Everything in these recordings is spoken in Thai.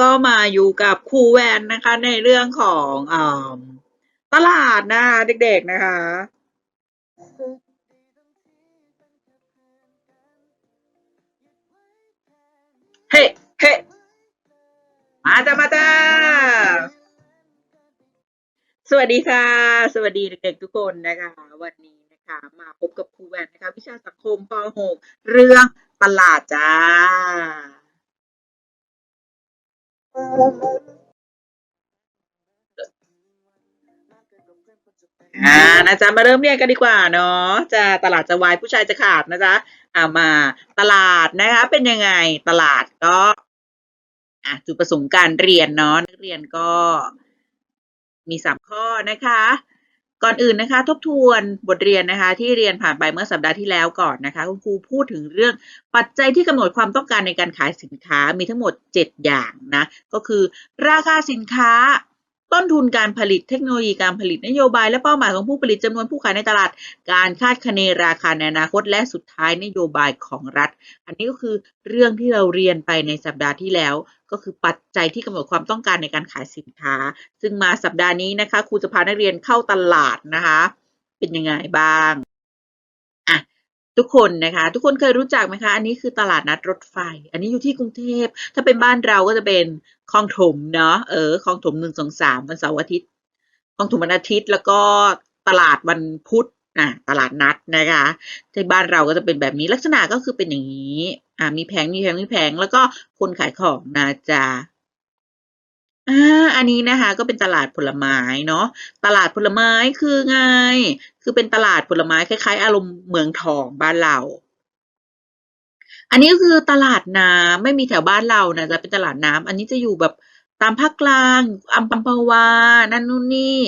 ก็มาอยู่กับครูแวนนะคะ ในเรื่องของอตลาดนะคะเด็กๆนะคะเฮ้เฮ้มาจ้ามาจ้าสวัสดีค่ะ สวัสดีเด็กๆทุกคนนะคะ วันนี้นะคะ มาพบกับครูแวนนะคะ วิชาสังคมป .6 เรื่องตลาดจ้า อ่านะจ๊ะมาเริ่มเรียนกันดีกว่าเนาะจะตลาดจะวายผู้ชายจะขาดนะจ๊ะอ่ามาตลาดนะคะ เป็นยังไงตลาดก็อะจุดประสงค์การเรียนเนาะนักเรียนก็มีสามข้อนะคะ ก่อนอื่นนะคะ ทบทวนบทเรียนนะคะ ที่เรียนผ่านไปเมื่อสัปดาห์ที่แล้วก่อนนะคะคุณครูพูดถึงเรื่องปัจจัยที่กำหนดความต้องการในการขายสินค้ามีทั้งหมด 7 อย่างนะ ก็คือ ราคาสินค้า ต้นทุนการผลิตเทคโนโลยีการผลิตนโยบายและเป้าหมายของผู้ผลิตจำนวนผู้ขายในตลาด การคาดคะเนราคาในอนาคต และสุดท้ายนโยบายของรัฐ อันนี้ก็คือเรื่องที่เราเรียนไปในสัปดาห์ที่แล้ว ก็คือปัจจัยที่กำหนดความต้องการในการขายสินค้า ซึ่งมาสัปดาห์นี้นะคะครูจะพานักเรียนเข้าตลาดนะคะ เป็นยังไงบ้าง ทุกคนนะคะทุกคนเคยรู้จักไหมคะอันนี้คือตลาดนัดรถไฟ อันนี้อยู่ที่กรุงเทพ ถ้าเป็นบ้านเราก็จะเป็นคลองถมเนาะเออคลองถมหนึ่งสองสามวันเสาร์อาทิตย์คลองถมวันอาทิตย์แล้วก็ตลาดวันพุธอะตลาดนัดนะคะที่บ้านเราก็จะเป็นแบบนี้ลักษณะก็คือเป็นอย่างนี้อ่ามีแผงมีแผงมีแผงแล้วก็คนขายของนะจ๊ะ อา อันนี้นะคะ ก็เป็นตลาดผลไม้เนาะ ตลาดผลไม้คือไง คือเป็นตลาดผลไม้คล้าย ๆ อารมณ์เมืองทองบ้านเรา อันนี้ก็คือตลาดน้ำ ไม่มีแถวบ้านเรานะ จะเป็นตลาดน้ำ อันนี้จะอยู่แบบตามภาคกลาง อัมพวา นั่นนู่นนี่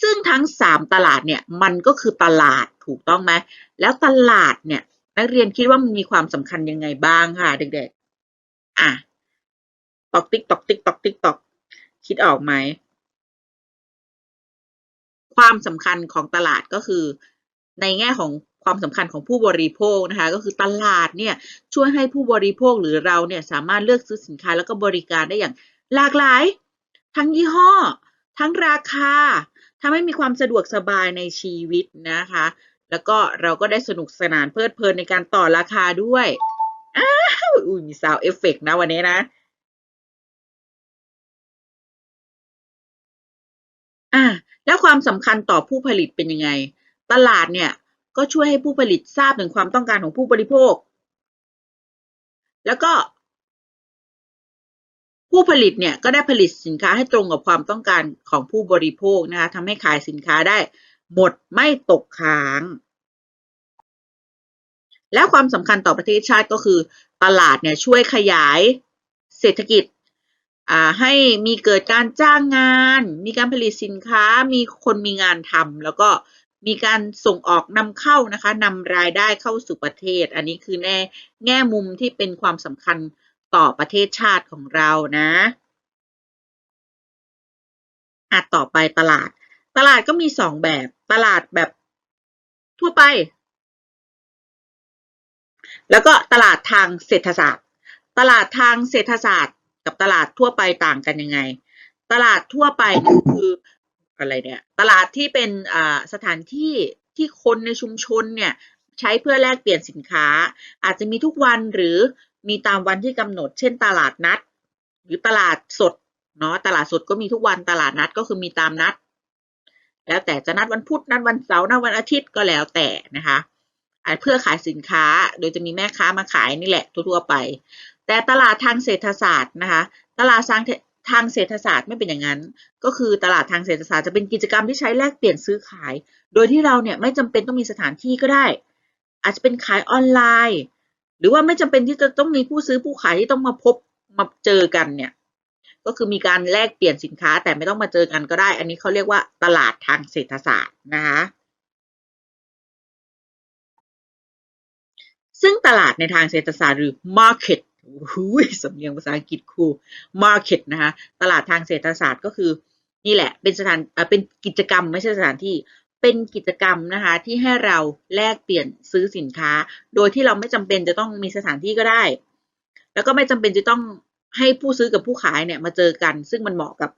ซึ่งทั้งสามตลาดเนี่ย มันก็คือตลาดถูกต้องไหม แล้วตลาดเนี่ย นักเรียนคิดว่ามันมีความสำคัญยังไงบ้างค่ะเด็ก ๆ อะ ตอกติ๊กตอกติ๊กตอกติ๊กตอกคิดออกไหม ความสำคัญของตลาดก็คือ ในแง่ของความสำคัญของผู้บริโภคนะคะ ก็คือตลาดเนี่ยช่วยให้ผู้บริโภคหรือเราเนี่ยสามารถเลือกซื้อสินค้าแล้วก็บริการได้อย่างหลากหลาย ทั้งยี่ห้อ ทั้งราคาทำให้มีความสะดวกสบายในชีวิตนะคะ แล้วก็เราก็ได้สนุกสนานเพลิดเพลินในการต่อราคาด้วยอ้าวอุ้ยมีซาวเอฟเฟกนะวันนี้นะ แล้วความสำคัญต่อผู้ผลิตเป็นยังไง ตลาดเนี่ยก็ช่วยให้ผู้ผลิตทราบถึงความต้องการของผู้บริโภค แล้วก็ ผู้ผลิตเนี่ยก็ได้ผลิตสินค้าให้ตรงกับความต้องการของผู้บริโภคนะคะทำให้ขายสินค้าได้ หมดไม่ตกค้าง แล้วความสำคัญต่อประเทศชาติก็คือ ตลาดเนี่ยช่วยขยายเศรษฐกิจ ให้มีเกิดการจ้างงาน มีการผลิตสินค้า มีคนมีงานทำแล้วก็มีการส่งออกนำเข้านะคะนำรายได้เข้าสู่ประเทศ อันนี้คือแน่แง่มุมที่เป็นความสำคัญต่อประเทศชาติของเรานะอะต่อไปตลาด ตลาดก็มีสองแบบ ตลาดแบบทั่วไป แล้วก็ตลาดทางเศรษฐศาสตร์ ตลาดทางเศรษฐศาสตร์ กับตลาดทั่วไปต่างกันยังไง ตลาดทั่วไปคืออะไรเนี่ย ตลาดที่เป็นอ่าสถานที่ที่คนในชุมชนเนี่ยใช้เพื่อแลกเปลี่ยนสินค้า อาจจะมีทุกวันหรือมีตามวันที่กำหนด เช่น ตลาดนัด หรือตลาดสดเนาะตลาดสดก็มีทุกวันตลาดนัดก็คือมีตามนัด แล้วแต่จะนัดวันพุธนัดวันเสาร์นัดวันอาทิตย์ก็แล้วแต่นะคะเพื่อขายสินค้าโดยจะมีแม่ค้ามาขายนี่แหละทั่วๆไป แต่ตลาดทางเศรษฐศาสตร์นะคะตลาดทางทางเศรษฐศาสตร์ไม่เป็นอย่างนั้น ก็คือตลาดทางเศรษฐศาสตร์จะเป็นกิจกรรมที่ใช้แลกเปลี่ยนซื้อขาย โดยที่เราเนี่ยไม่จำเป็นต้องมีสถานที่ก็ได้ อาจจะเป็นขายออนไลน์ หรือว่าไม่จำเป็นที่จะต้องมีผู้ซื้อผู้ขายที่ต้องมาพบมาเจอกันเนี่ยก็คือมีการแลกเปลี่ยนสินค้าแต่ไม่ต้องมาเจอกันก็ได้ อันนี้เขาเรียกว่าตลาดทางเศรษฐศาสตร์นะคะซึ่งตลาดในทางเศรษฐศาสตร์หรือ market หูยสำเนียงภาษาอังกฤษครู market นะคะ ตลาดทางเศรษฐศาสตร์ก็คือ นี่แหละ เป็นสถานเป็นกิจกรรมไม่ใช่สถานที่ เป็นกิจกรรมนะคะที่ให้เราแลกเปลี่ยนซื้อสินค้า โดยที่เราไม่จำเป็นจะต้องมีสถานที่ก็ได้ แล้วก็ไม่จำเป็นจะต้องให้ผู้ซื้อกับผู้ขายเนี่ยมาเจอกัน ซึ่งมันเหมาะกับ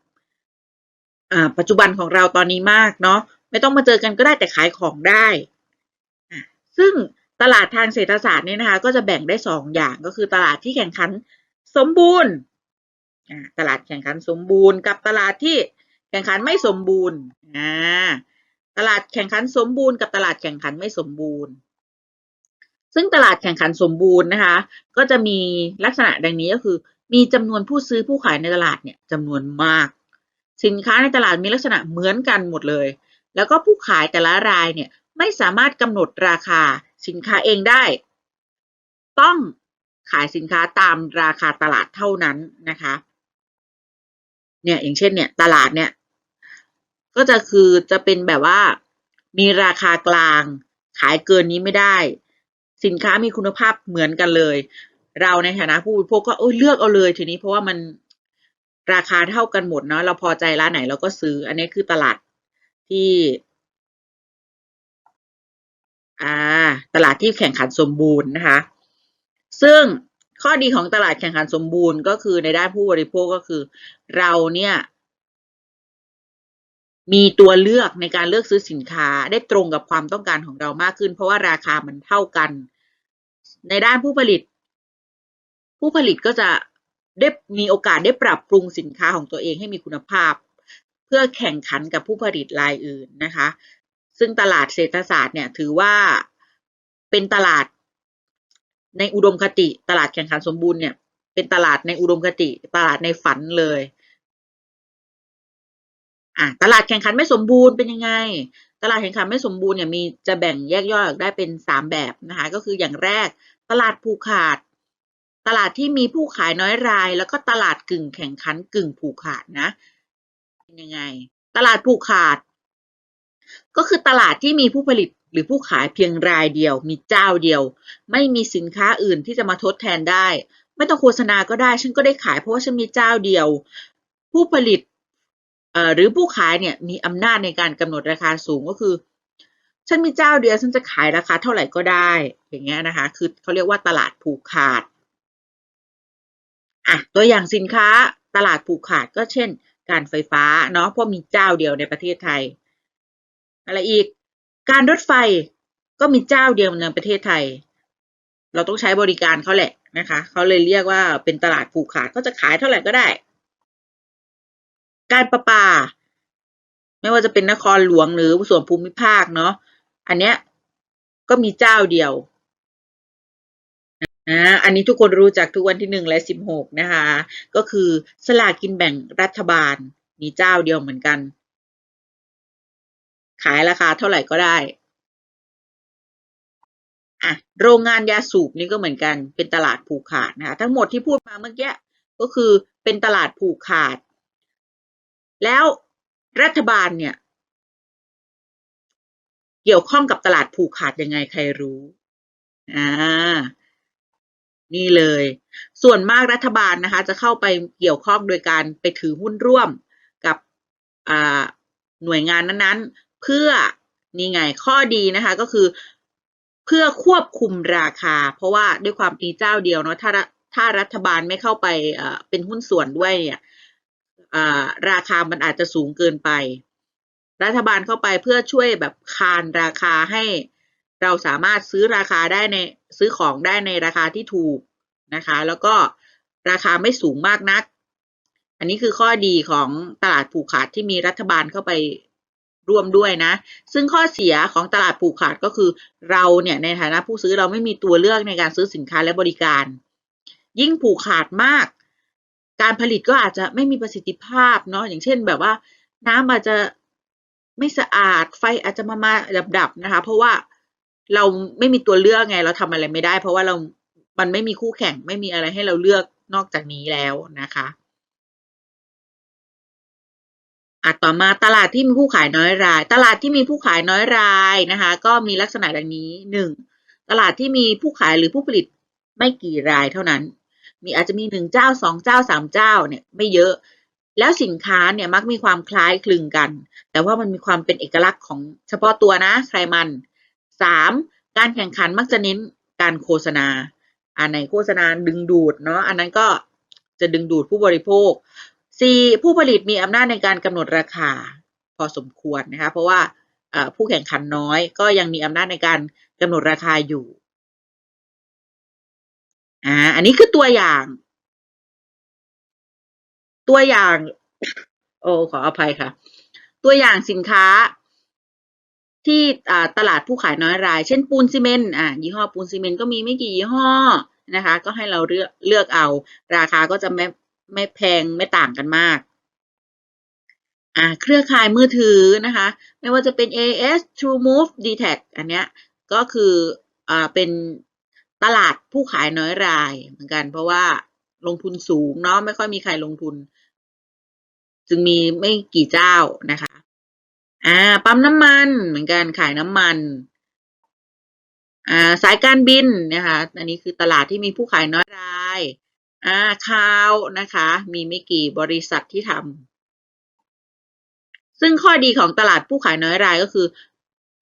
ปัจจุบันของเราตอนนี้มากเนาะ ไม่ต้องมาเจอกันก็ได้แต่ขายของได้ ซึ่ง ตลาดทางเศรษฐศาสตร์เนี่ยนะคะ ก็จะแบ่งได้สองอย่างก็คือตลาดที่แข่งขันสมบูรณ์ตลาดแข่งขันสมบูรณ์ กับตลาดที่แข่งขันไม่สมบูรณ์ตลาดแข่งขันสมบูรณ์กับตลาดแข่งขันไม่สมบูรณ์ ซึ่งตลาดแข่งขันสมบูรณ์นะคะ ก็จะมีลักษณะดังนี้ก็คือ มีจำนวนผู้ซื้อผู้ขายในตลาดเนี่ยจำนวนมาก สินค้าในตลาดมีลักษณะเหมือนกันหมดเลย แล้วก็ผู้ขายแต่ละรายเนี่ยไม่สามารถกำหนดราคา สินค้าเองได้ ต้องขายสินค้าตามราคาตลาดเท่านั้นนะคะ เนี่ยอย่างเช่นเนี่ย ตลาดเนี่ย ก็จะคือจะเป็นแบบว่า มีราคากลาง ขายเกินนี้ไม่ได้ สินค้ามีคุณภาพเหมือนกันเลย เราในฐานะผู้บริโภคก็เอ้ยเลือกเอาเลยทีนี้เพราะว่ามันราคาเท่ากันหมดเนาะเราพอใจร้านไหนเราก็ซื้อ อันนี้คือตลาดที่ อ่าตลาดที่แข่งขันสมบูรณ์นะคะ ซึ่งข้อดีของตลาดแข่งขันสมบูรณ์ก็คือในด้านผู้บริโภคก็คือ เราเนี่ยมีตัวเลือกในการเลือกซื้อสินค้าได้ตรงกับความต้องการของเรามากขึ้น เพราะว่าราคามันเท่ากัน ในด้านผู้ผลิต ผู้ผลิตก็จะได้มีโอกาสได้ปรับปรุงสินค้าของตัวเองให้มีคุณภาพ เพื่อแข่งขันกับผู้ผลิตรายอื่นนะคะ ซึ่งตลาดเศรษฐศาสตร์เนี่ยถือว่าเป็นตลาดในอุดมคติ ตลาดแข่งขันสมบูรณ์เนี่ย เป็นตลาดในอุดมคติ ตลาดในฝันเลยอะตลาดแข่งขันไม่สมบูรณ์เป็นยังไง ตลาดแข่งขันไม่สมบูรณ์เนี่ยมีจะแบ่งแยกย่อยออกได้เป็นสามแบบนะคะก็คืออย่างแรกตลาดผูกขาด ตลาดที่มีผู้ขายน้อยราย แล้วก็ตลาดกึ่งแข่งขันกึ่งผูกขาดนะเป็นยังไง ตลาดผูกขาด ก็คือตลาดที่มีผู้ผลิตหรือผู้ขายเพียงรายเดียว มีเจ้าเดียว ไม่มีสินค้าอื่นที่จะมาทดแทนได้ ไม่ต้องโฆษณาก็ได้ ฉันก็ได้ขายเพราะว่าฉันมีเจ้าเดียว ผู้ผลิตหรือผู้ขายเนี่ยมีอำนาจในการกำหนดราคาสูงก็คือ ฉันมีเจ้าเดียว ฉันจะขายราคาเท่าไหร่ก็ได้ อย่างเงี้ยนะคะ คือเขาเรียกว่าตลาดผูกขาดอะตัวอย่างสินค้าตลาดผูกขาดก็เช่น การไฟฟ้าเนาะเพราะมีเจ้าเดียวในประเทศไทย อะไรอีก การรถไฟก็มีเจ้าเดียวในประเทศไทย เราต้องใช้บริการเขาแหละนะคะ เขาเลยเรียกว่าเป็นตลาดผูกขาดก็จะขายเท่าไหร่ก็ได้ การประปา ไม่ว่าจะเป็นนครหลวงหรือส่วนภูมิภาคเนาะ อันเนี้ยก็มีเจ้าเดียวนะอันนี้ทุกคนรู้จักทุกวันที่หนึ่งและสิบหกนะคะ ก็คือสลากกินแบ่งรัฐบาล มีเจ้าเดียวเหมือนกัน ขายราคาเท่าไหร่ก็ได้อะโรงงานยาสูบนี่ก็เหมือนกันเป็นตลาดผูกขาดนะคะทั้งหมดที่พูดมาเมื่อกี้ก็คือเป็นตลาดผูกขาด แล้วรัฐบาลเนี่ย เกี่ยวข้องกับตลาดผูกขาดยังไงใครรู้อ่านี่เลย ส่วนมากรัฐบาลนะคะ จะเข้าไปเกี่ยวข้องโดยการไปถือหุ้นร่วมกับหน่วยงานนั้นๆ เพื่อนี่ไงข้อดีนะคะก็คือเพื่อควบคุมราคา เพราะว่าด้วยความมีเจ้าเดียวเนาะถ้าถ้ารัฐบาลไม่เข้าไปเป็นหุ้นส่วนด้วยเนี่ยราคามันอาจจะสูงเกินไป รัฐบาลเข้าไปเพื่อช่วยแบบคานราคาให้เราสามารถซื้อราคาได้ในซื้อของได้ในราคาที่ถูกนะคะ แล้วก็ราคาไม่สูงมากนัก อันนี้คือข้อดีของตลาดผูกขาดที่มีรัฐบาลเข้าไป ร่วมด้วยนะ ซึ่งข้อเสียของตลาดผูกขาดก็คือเราเนี่ยในฐานะผู้ซื้อเราไม่มีตัวเลือกในการซื้อสินค้าและบริการ ยิ่งผูกขาดมาก การผลิตก็อาจจะไม่มีประสิทธิภาพเนาะอย่างเช่นแบบว่า น้ำอาจจะไม่สะอาดไฟอาจจะมามาดับๆนะคะ เพราะว่าเราไม่มีตัวเลือกไงเราทำอะไรไม่ได้ เพราะว่าเรา มันไม่มีคู่แข่งไม่มีอะไรให้เราเลือกนอกจากนี้แล้วนะคะ อะต่อมาตลาดที่มีผู้ขายน้อยราย ตลาดที่มีผู้ขายน้อยรายนะคะ ก็มีลักษณะดังนี้หนึ่งตลาดที่มีผู้ขายหรือผู้ผลิตไม่กี่รายเท่านั้น มีอาจจะมีหนึ่งเจ้าสองเจ้าสามเจ้าเนี่ยไม่เยอะ แล้วสินค้าเนี่ยมักมีความคล้ายคลึงกัน แต่ว่ามันมีความเป็นเอกลักษณ์ของเฉพาะตัวนะใครมันสามการแข่งขันมักจะเน้นการโฆษณาอันไหนโฆษณาดึงดูดเนาะอันนั้นก็จะดึงดูดผู้บริโภค 4. ผู้ผลิตมีอำนาจในการกำหนดราคาพอสมควรนะคะ เพราะว่าผู้แข่งขันน้อยก็ยังมีอำนาจในการกำหนดราคาอยู่อ่าอันนี้คือตัวอย่าง ตัวอย่าง โอ้ขออภัยค่ะ ตัวอย่างสินค้าที่ตลาดผู้ขายน้อยราย เช่นปูนซีเมนต์อ่ายี่ห้อปูนซีเมนต์ก็มีไม่กี่ยี่ห้อนะคะ ก็ให้เราเลือกเลือกเอา ราคาก็จะ ไม่แพงไม่ต่างกันมากอ่าเครือข่ายมือถือนะคะ ไม่ว่าจะเป็น AS TrueMove DTAC อันเนี้ยก็คืออ่าเป็นตลาดผู้ขายน้อยรายเหมือนกัน เพราะว่าลงทุนสูงเนาะไม่ค่อยมีใครลงทุน จึงมีไม่กี่เจ้านะคะ อ่าปั๊มน้ำมันเหมือนกันขายน้ำมัน อ่าสายการบินนะคะ อันนี้คือตลาดที่มีผู้ขายน้อยราย อ่าข่าวนะคะ มีไม่กี่บริษัทที่ทำซึ่งข้อดีของตลาดผู้ขายน้อยรายก็คือ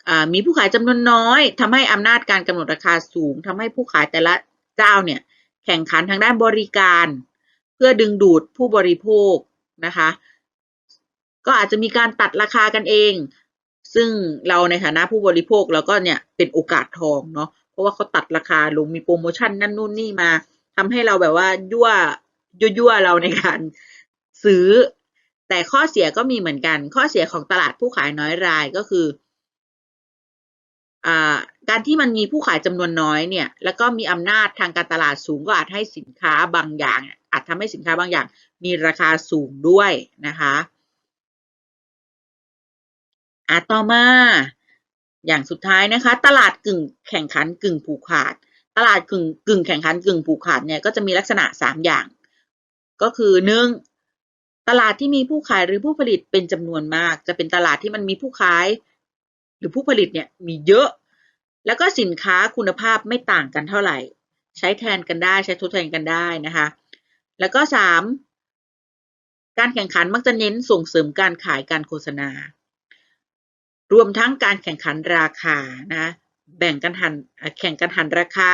อมีผู้ขายจำนวนน้อย ทำให้อำนาจการกำหนดราคาสูงทำให้ผู้ขายแต่ละเจ้าเนี่ย แข่งขันทางด้านบริการ เพื่อดึงดูดผู้บริโภคนะคะ ก็อาจจะมีการตัดราคากันเอง ซึ่งเราในฐานะผู้บริโภคเราก็เนี่ยเป็นโอกาสทองเนาะเพราะว่าเขาตัดราคาลงมีโปรโมชั่นนั่นนู่นนี่มา ทำให้เราแบบว่ายั่วยั่วเราในการซื้อ แต่ข้อเสียก็มีเหมือนกัน ข้อเสียของตลาดผู้ขายน้อยรายก็คืออ่าการที่มันมีผู้ขายจำนวนน้อยเนี่ย แล้วก็มีอำนาจทางการตลาดสูงก็อาจให้สินค้าบางอย่าง อาจทำให้สินค้าบางอย่าง มีราคาสูงด้วยนะคะอะต่อมา อย่างสุดท้ายนะคะ ตลาดกึ่งแข่งขันกึ่งผูกขาด ตลาดกึ่งกึ่งแข่งขันกึ่งผูกขาดเนี่ยก็จะมีลักษณะสามอย่าง ก็คือหนึ่งตลาดที่มีผู้ขายหรือผู้ผลิตเป็นจำนวนมาก จะเป็นตลาดที่มันมีผู้ขาย หรือผู้ผลิตเนี่ยมีเยอะ แล้วก็สินค้าคุณภาพไม่ต่างกันเท่าไหร่ ใช้แทนกันได้ใช้ทดแทนกันได้นะคะ แล้วก็สามการแข่งขันมักจะเน้นส่งเสริมการขายการโฆษณา รวมทั้งการแข่งขันราคานะ แบ่งกันหันแข่งกันหันราคา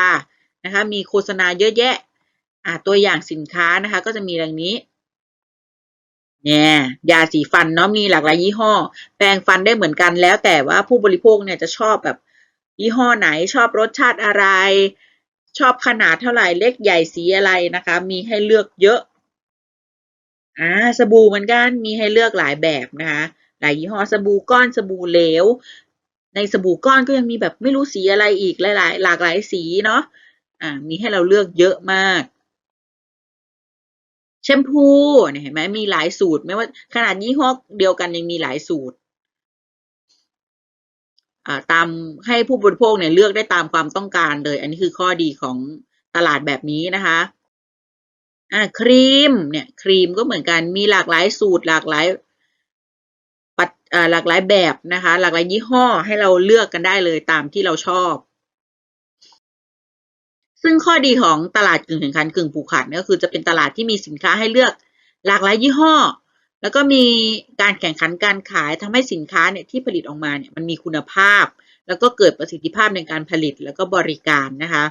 นะคะมีโฆษณาเยอะแยะอะตัวอย่างสินค้านะคะ ก็จะมีดังนี้เนี่ยยาสีฟันเนาะมีหลากหลายยี่ห้อ แปรงฟันได้เหมือนกันแล้วแต่ว่าผู้บริโภคเนี่ยจะชอบแบบยี่ห้อไหนชอบรสชาติอะไร ชอบขนาดเท่าไหร่เล็กใหญ่สีอะไรนะคะ มีให้เลือกเยอะอ่าสบู่เหมือนกันมีให้เลือกหลายแบบนะคะหลายยี่ห้อสบู่ก้อนสบู่เหลว ในสบู่ก้อนก็ยังมีแบบไม่รู้สีอะไรอีกหลาย ๆ หลากหลายสีเนาะอ่ามีให้เราเลือกเยอะมากแชมพูเนี่ยเห็นไหมมีหลายสูตรไม่ว่าขนาดยี่ห้อเดียวกันยังมีหลายสูตรอ่าตามให้ผู้บริโภคเนี่ยเลือกได้ตามความต้องการเลย อันนี้คือข้อดีของตลาดแบบนี้นะคะอ่าครีมเนี่ยครีมก็เหมือนกันมีหลากหลายสูตรหลากหลาย หลากหลายแบบนะคะ หลากหลายยี่ห้อให้เราเลือกกันได้เลยตามที่เราชอบ ซึ่งข้อดีของตลาดกึ่งแข่งขันกึ่งผูกขาดก็คือจะเป็นตลาดที่มีสินค้าให้เลือกหลากหลายยี่ห้อ แล้วก็มีการแข่งขันการขายทำให้สินค้าเนี่ยที่ผลิตออกมาเนี่ยมันมีคุณภาพ แล้วก็เกิดประสิทธิภาพในการผลิตแล้วก็บริการนะคะ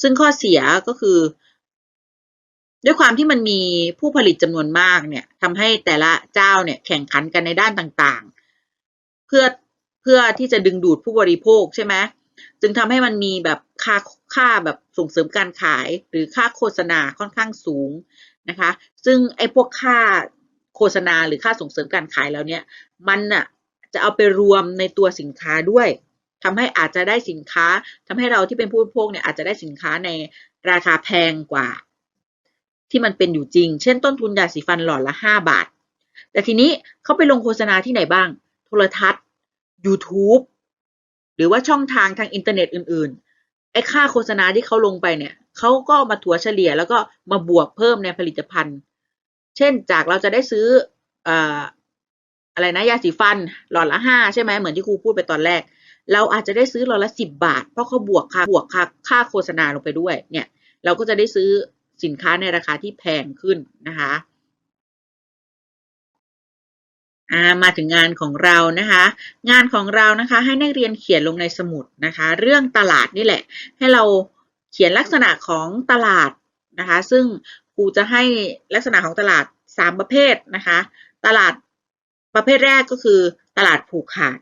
ซึ่งข้อเสียก็คือ ด้วยความที่มันมีผู้ผลิตจำนวนมากเนี่ยทำให้แต่ละเจ้าเนี่ยแข่งขันกันในด้านต่างๆ เพื่อเพื่อที่จะดึงดูดผู้บริโภคใช่ไหมจึงทำให้มันมีแบบค่าค่าแบบส่งเสริมการขายหรือค่าโฆษณาค่อนข้างสูงนะคะ ซึ่งไอ้พวกค่าโฆษณาหรือค่าส่งเสริมการขายแล้วเนี่ยมันน่ะจะเอาไปรวมในตัวสินค้าด้วยทำให้อาจจะได้สินค้าทำให้เราที่เป็นผู้บริโภคเนี่ยอาจจะได้สินค้าในราคาแพงกว่า ที่มันเป็นอยู่จริง เช่นต้นทุนยาสีฟันหลอดละห้าบาท แต่ทีนี้เขาไปลงโฆษณาที่ไหนบ้าง โทรทัศน์ YouTube หรือว่าช่องทางทางอินเทอร์เน็ตอื่นๆไอ้ค่าโฆษณาที่เขาลงไปเนี่ยเขาก็มาถัวเฉลี่ยแล้วก็มาบวกเพิ่มในผลิตภัณฑ์ เช่นจากเราจะได้ซื้อเอ่ออะไรนะยาสีฟันหลอดละห้าใช่ไหมเหมือนที่ครูพูดไปตอนแรก เราอาจจะได้ซื้อหลอดละสิบบาท เพราะเขาบวกค่าบวกค่าค่าโฆษณาลงไปด้วยเนี่ย เราก็จะได้ซื้อ สินค้าในราคาที่แพงขึ้นนะคะมาถึงงานของเรานะคะ งานของเรานะคะให้นักเรียนเขียนลงในสมุดนะคะ เรื่องตลาดนี่แหละ ให้เราเขียนลักษณะของตลาดนะคะ ซึ่งครูจะให้ลักษณะของตลาดสามประเภทนะคะ ตลาดประเภทแรกก็คือตลาดผูกขาด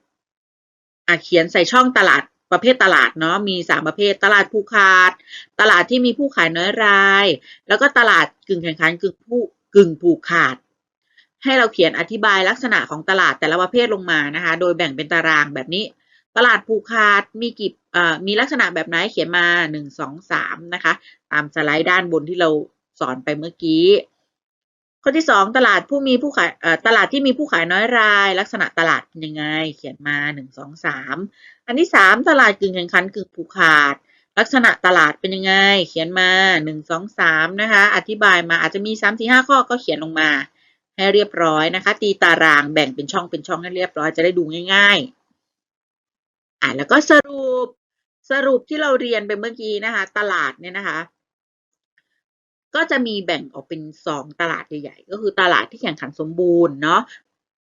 เขียนใส่ช่องตลาด ประเภทตลาดเนาะมีสามประเภท ตลาดผูกขาด ตลาดที่มีผู้ขายน้อยราย แล้วก็ตลาดกึ่งแข่งขันกึ่งผู้กึ่งผูกขาด ให้เราเขียนอธิบายลักษณะของตลาดแต่ละประเภทลงมานะคะ โดยแบ่งเป็นตารางแบบนี้ ตลาดผูกขาดมีกี่มีลักษณะแบบไหนเขียนมาหนึ่งสองสามนะคะ ตามสไลด์ด้านบนที่เราสอนไปเมื่อกี้ข้อที่สองตลาดผู้มีผู้ขายตลาดที่มีผู้ขายน้อยราย ลักษณะตลาดเป็นยังไง เขียนมาหนึ่งสองสาม อันที่สามตลาดกึ่งแข่งขันกึ่งผูกขาด ลักษณะตลาดเป็นยังไง เขียนมาหนึ่งสองสามนะคะ อธิบายมาอาจจะมีสามสี่ห้าข้อก็เขียนลงมา ให้เรียบร้อยนะคะ ตีตารางแบ่งเป็นช่องเป็นช่องให้เรียบร้อยจะได้ดูง่าย ๆ อะแล้วก็สรุปสรุปที่เราเรียนไปเมื่อกี้นะคะ ตลาดเนี่ยนะคะ ก็จะมีแบ่งออกเป็นสองตลาดใหญ่ๆก็คือตลาดที่แข่งขันสมบูรณ์เนาะ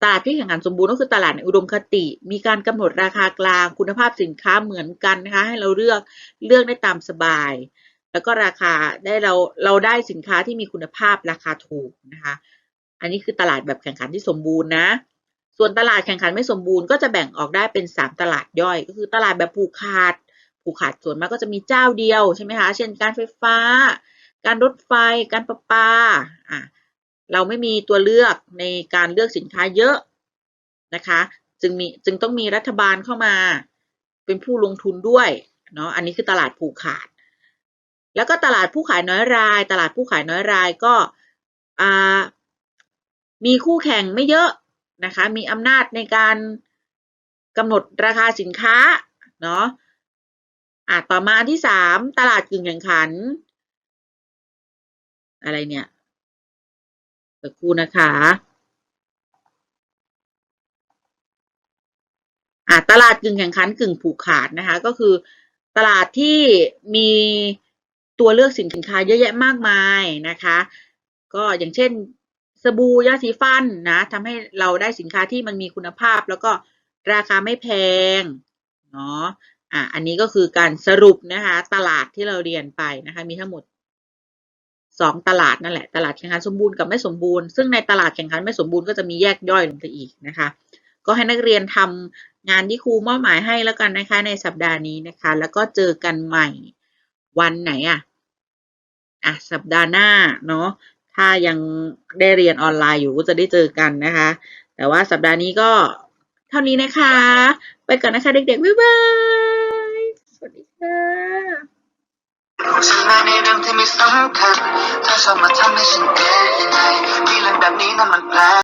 ตลาดที่แข่งขันสมบูรณ์ก็คือตลาดในอุดมคติ มีการกำหนดราคากลาง คุณภาพสินค้าเหมือนกันนะคะ ให้เราเลือกเลือกได้ตามสบาย แล้วก็ราคาได้เราเราได้สินค้าที่มีคุณภาพราคาถูกนะคะ อันนี้คือตลาดแบบแข่งขันที่สมบูรณ์นะ ส่วนตลาดแข่งขันไม่สมบูรณ์ก็จะแบ่งออกได้เป็นสามตลาดย่อย ก็คือตลาดแบบผูกขาด ผูกขาดส่วนมากก็จะมีเจ้าเดียวใช่ไหมคะ เช่น การไฟฟ้า การรถไฟ การประปา อะ เราไม่มีตัวเลือกในการเลือกสินค้าเยอะนะคะ จึงมีจึงต้องมีรัฐบาลเข้ามาเป็นผู้ลงทุนด้วยเนาะอันนี้คือตลาดผูกขาด แล้วก็ตลาดผู้ขายน้อยราย ตลาดผู้ขายน้อยรายก็มีคู่แข่งไม่เยอะนะคะ มีอำนาจในการกำหนดราคาสินค้าเนาะอะต่อมาอันที่สามตลาดกึ่งแข่งขัน อะไรเนี่ย สักครู่นะคะอะตลาดกึ่งแข่งขันกึ่งผูกขาดนะคะ ก็คือตลาดที่มีตัวเลือกสินค้าเยอะแยะมากมายนะคะ ก็อย่างเช่นสบู่ยาสีฟันนะทำให้เราได้สินค้าที่มันมีคุณภาพ แล้วก็ราคาไม่แพงเนาะอะอันนี้ก็คือการสรุปนะคะ ตลาดที่เราเรียนไปนะคะ มีทั้งหมด สองตลาดนั่นแหละ ตลาดแข่งขันสมบูรณ์กับไม่สมบูรณ์ ซึ่งในตลาดแข่งขันไม่สมบูรณ์ก็จะมีแยกย่อยลงไปอีกนะคะ ก็ให้นักเรียนทำงานที่ครูมอบหมายให้แล้วกันนะคะในสัปดาห์นี้นะคะ แล้วก็เจอกันใหม่วันไหนอะอะสัปดาห์หน้าเนาะถ้ายังได้เรียนออนไลน์อยู่ก็จะได้เจอกันนะคะ แต่ว่าสัปดาห์นี้ก็เท่านี้นะคะ ไปก่อนนะคะเด็กๆบ๊ายบายสวัสดีค่ะ ฉันไม่ในเรื่องที่ไม่สำคัญถ้าชอบมาทำให้ฉันเกิดยังไงมีเรื่องแบบนี้นะมันแปลก